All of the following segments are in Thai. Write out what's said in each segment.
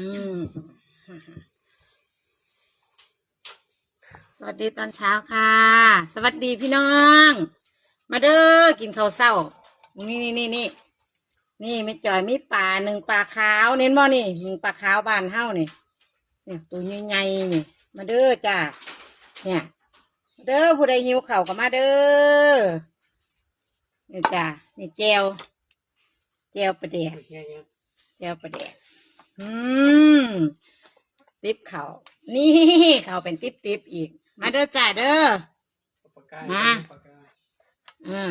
อืมสวัสดีตอนเช้าค่ะ สวัสดีพี่น้อง มาเด้อกินข้าวเศร้า นี่นี่นี่นี่นี่ไม่จ่อยมีปลาหนึ่งปลาขาวเน้นบ่นี่หนึ่งปลาขาวบ้านเฮ้านี่เนี่ยตัวใหญ่ๆนี่ มาเด้อจ้าเนี่ยมาเด้อผู้ใดหิวข้าวก็มาเด้อนี่จ้านี่แจวแจวประเดี๋ยแจวประเดก อืมติ๊บเขานี่เขาเป็นติ๊บติ๊บอีก มาเด้อจ่าเด้อ มา อ่า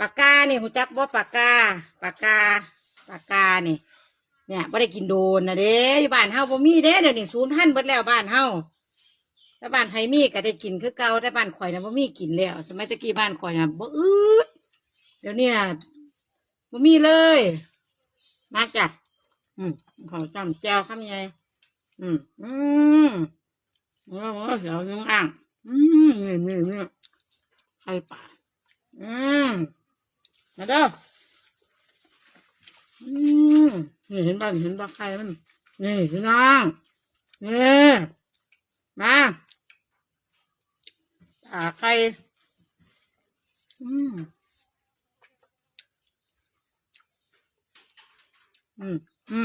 ปากกานี่หูจักบ่ปากกา ปากกา ปากกานี่เนี่ยบ่ได้กินโดนนะเด้อยู่บ้านเฮาบ่มีเด้เดี๋ยวนี้ศูนย์พันเบิดแล้วบ้านเฮาแต่บ้านไผมีก็ได้กินคือเก่าแต่บ้านข่อยน่ะบ่มีกินแล้ว สมัยตะกี้บ้านข่อยน่ะบ่อืดเดี๋ยวนี้น่ะบ่มีเลยมาจ้ะ อืมขอจำแจวคำใหญ่อืมอืมโอ้โหเดี๋ยวยังอ่างอืมนี่นี่นี่ไข่ป่าอืมมาเด้ออืมนี่เห็นป่ะเห็นป่ะไข่มันนี่พี่น้องนี่มาป่าไข่อืมอืม